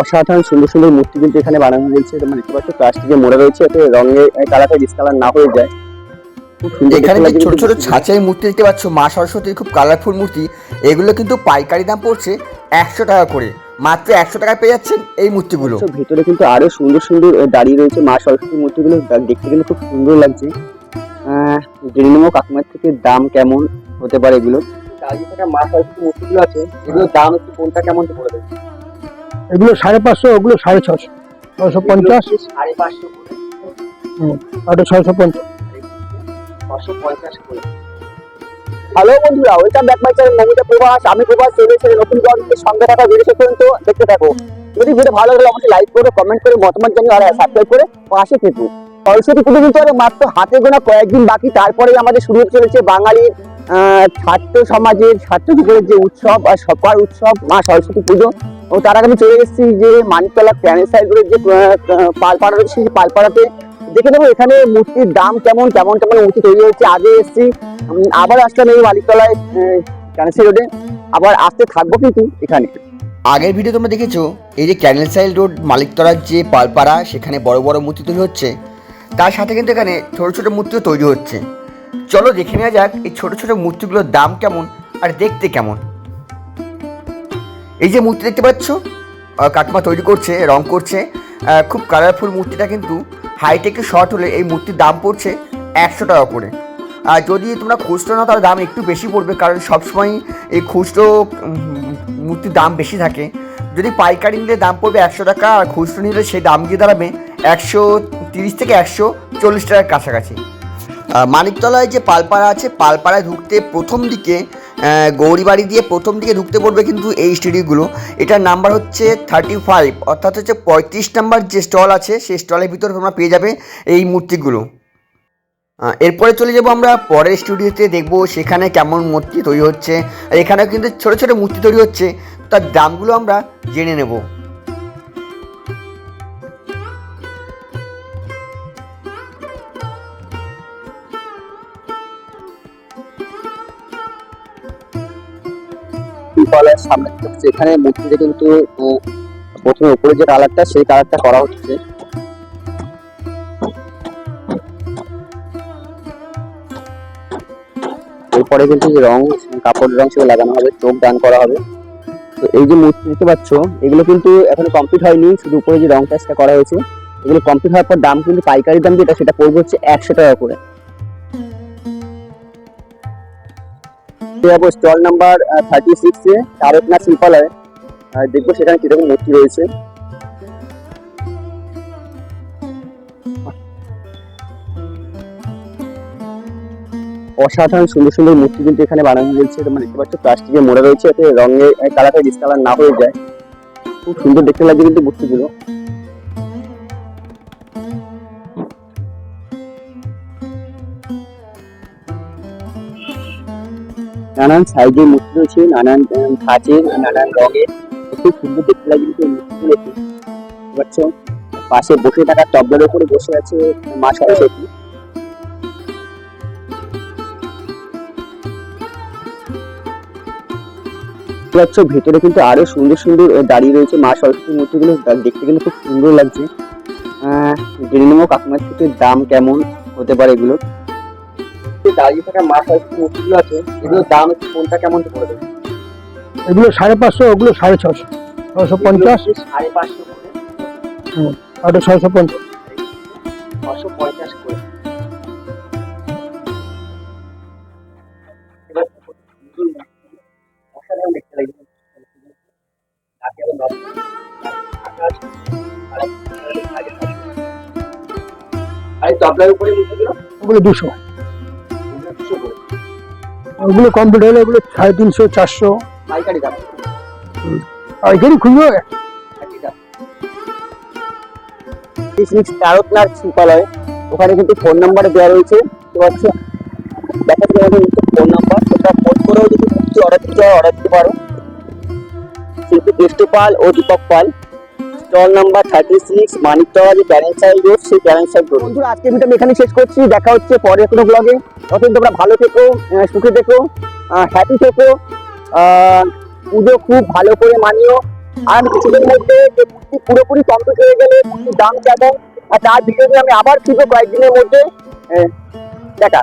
অসাধারণ সুন্দর সুন্দর মূর্তি কিন্তু এখানে বানানো হয়েছে। তোমরা দেখতে পাচ্ছ প্লাস্টিকে মোড়া রয়েছে যাতে রঙের কালারটা ডিসকালার না হয়ে যায়। এখানে যে ছোট ছোট ছাঁচাই মূর্তি দেখতে পাচ্ছ মা সরস্বতীর খুব কালারফুল মূর্তি এগুলো কিন্তু পাইকারি দাম পড়ছে একশো টাকা করে। মাত্র একশো টাকায় পেয়ে যাচ্ছেন এই মূর্তিগুলো। ভেতরে কিন্তু আরও সুন্দর সুন্দর দাঁড়িয়ে রয়েছে মা সরস্বতী মূর্তিগুলো। দেখতে কিন্তু খুব সুন্দর লাগছে। আহ, জেনে নেব কাকিমার থেকে দাম কেমন হতে পারে এগুলো। মা সরস্বতী মূর্তিগুলো আছে। এগুলোর দাম একটু কোনটা কেমন বলে দেবে? এগুলো সাড়ে পাঁচশো, ওগুলো সাড়ে ছশো। ছশো পঞ্চাশ। সাড়ে পাঁচশো ছশো পঞ্চাশ। হ্যালো বন্ধুরা welcome back my channel Mamita Prabhas. আমি প্রভাস এসে নতুন সঙ্গে থাকা ভিডিও পর্যন্ত দেখতে থাকো। যদি ভিডিও ভালো অবশ্যই লাইক কমেন্ট করে, মতামত জানিয়ে আর সাবস্ক্রাইব করে পাশে থেকো। সরস্বতী পুজো কিন্তু মাত্র হাতে গোনা কয়েকদিন বাকি। তারপরেই আমাদের শুরু হতে চলেছে বাঙালির ছাত্র সমাজের ছাত্র যে উৎসব, আর সবার উৎসব, মা সরস্বতী পুজো। ও তার আগে আমি চলে এসেছি যে মানিকতলা প্যানেল সাইড যে আহ, আহ, পালপাড়া রয়েছে সেই পালপাড়াতে। দেখে নেব এখানে মূর্তির দাম কেমন কেমন কেমন মূর্তি তৈরি হচ্ছে আগে এসেছি আবার আসলাম এই মালিকতলায় ক্যান্সার রোডে। আবার আসতে থাকব কিন্তু এখানে। আগের ভিডিও তোমরা দেখেছ এই যে ক্যানেল সাইল রোড মালিকতলার যে পালপাড়া সেখানে বড় বড় মূর্তি তৈরি হচ্ছে। তার সাথে কিন্তু এখানে ছোট ছোট মূর্তিও তৈরি হচ্ছে। চলো দেখে নেওয়া যাক এই ছোট ছোট মূর্তিগুলোর দাম কেমন আর দেখতে কেমন। এই যে মূর্তি দেখতে পাচ্ছ কাকিমা তৈরি করছে, রং করছে খুব কালারফুল মূর্তিটা কিন্তু হাইট একটু শর্ট হলে এই মূর্তির দাম পড়ছে একশো টাকা করে। আর যদি তোমরা খুচরো নাও, তাহলে দাম একটু বেশি পড়বে, কারণ সবসময় এই খুচরো মূর্তির দাম বেশি থাকে। যদি পাইকারি নিলে দাম পড়বে একশো টাকা, আর খুচরো নিলে সেই দাম গিয়ে দাঁড়াবে একশো তিরিশ থেকে একশো চল্লিশ টাকার কাছাকাছি। মানিকতলায় যে পালপাড়া আছে, পালপাড়ায় ঢুকতে প্রথম দিকে গৌরীবাড়ি দিয়ে প্রথম দিকে ঢুকতে পড়বে কিন্তু এই স্টুডিওগুলো। এটার নাম্বার হচ্ছে থার্টি ফাইভ অর্থাৎ হচ্ছে পঁয়ত্রিশ নাম্বার যে স্টল আছে, সেই স্টলের ভিতরে তোমরা পেয়ে যাবে এই মূর্তিগুলো। এরপরে চলে যাব আমরা পরের স্টুডিওতে, দেখব সেখানে কেমন মূর্তি তৈরি হচ্ছে। এখানেও কিন্তু ছোট ছোট মূর্তি তৈরি হচ্ছে। তার দামগুলো আমরা জেনে নেব। কলের সামনে এখানে মূর্তিতে কিন্তু প্রথমে উপরে যে কালারটা, সেই কালারটা করা হচ্ছে। এরপরে কিন্তু রং, কাপড় রং সেগুলো লাগানো হবে, চোখ দান করা হবে। তো এই যে মূর্তি দেখতে পাচ্ছ, এগুলো কিন্তু এখনও কমপ্লিট হয়নি, শুধু উপরে যে রং কাজটা করা হয়েছে। এগুলো কমপ্লিট হওয়ার পর দাম কিন্তু পাইকারি দাম যেটা, সেটা পড়বে হচ্ছে একশো টাকা করে। যাব স্টল নাম্বার থার্টি সিক্সে তারকনাথ শিল্পালয়। দেখব সেখানে কীরকম মূর্তি রয়েছে। অসাধারণ সুন্দর সুন্দর মূর্তি কিন্তু এখানে বানানো হয়েছে। তোমরা দেখতে পাচ্ছ প্লাস্টিকে মোড়া রয়েছে যাতে রঙের কালারটা ডিসকালার না হয়ে যায়। খুব সুন্দর দেখতে লাগছে কিন্তু মূর্তিগুলো। নানান সাইজের মূর্তি রয়েছে নানান ধাঁচের নানান রঙের। খুব সুন্দর দেখতে লাগে কিন্তু মূর্তিগুলো পাচ্ছ? পাশে বসে থাকা টবলের উপরে বসে আছে মা সরস্বতী। পাচ্ছ, ভেতরে কিন্তু আরও সুন্দর সুন্দর দাঁড়িয়ে রয়েছে মা সরস্বতী মূর্তিগুলো। দেখতে কিন্তু খুব সুন্দর লাগছে। জেনে নেব কাকিমার থেকে দাম কেমন? হতে পারে এগুলো। যে দাঁড়িয়ে থাকা মা সরস্বতী মূর্তিগুলো আছে এগুলোর দাম একটু কোনটা কেমন করে দেবে এগুলো সাড়ে পাঁচশো ওগুলো সাড়ে ছশো ছশো পঞ্চাশ। সাড়ে পাঁচশো ওটা ছয়শো পঞ্চাশ। ছশো পঞ্চাশ করে। আর তবলার উপরে মূর্তিগুলো ওগুলো দুশো। ওগুলো কমপ্লিট হলে ওগুলো সাড়ে তিনশো চারশো। পাইকারি দাম। পাইকারি খুঁজো একই তারকনাথ শিল্পালয়। ওখানে কিন্তু ফোন নাম্বার দেওয়া রয়েছে। তো হচ্ছে দেখা যাবে ফোন নাম্বার সেটা ফোন করেও যদি অর্ডার দিতে হয় অর্ডার দিতে পারো। শিল্পী কেষ্টু পাল ও Deepak Pal. Stall number thirty six Maniktala যে প্যারেন্ট সাইড রোড সেই প্যারেন্ট সাইড রোড বন্ধুরা আজকে ভিডিও আমি এখানে শেষ করছি। দেখা হচ্ছে পরের কোনো ব্লগে ততদিন তোমরা ভালো থেকো সুখে থেকো হ্যাপি থেকো। পুজো খুব ভালো করে মানিও। আর আমি কিছুদিনের মধ্যে যে মূর্তি পুরোপুরি কমপ্লিট হয়ে গেলে দাম কেমন? আর তার ভিডিও আমি আবার ফিরবো কয়েকদিনের মধ্যে। দেখা।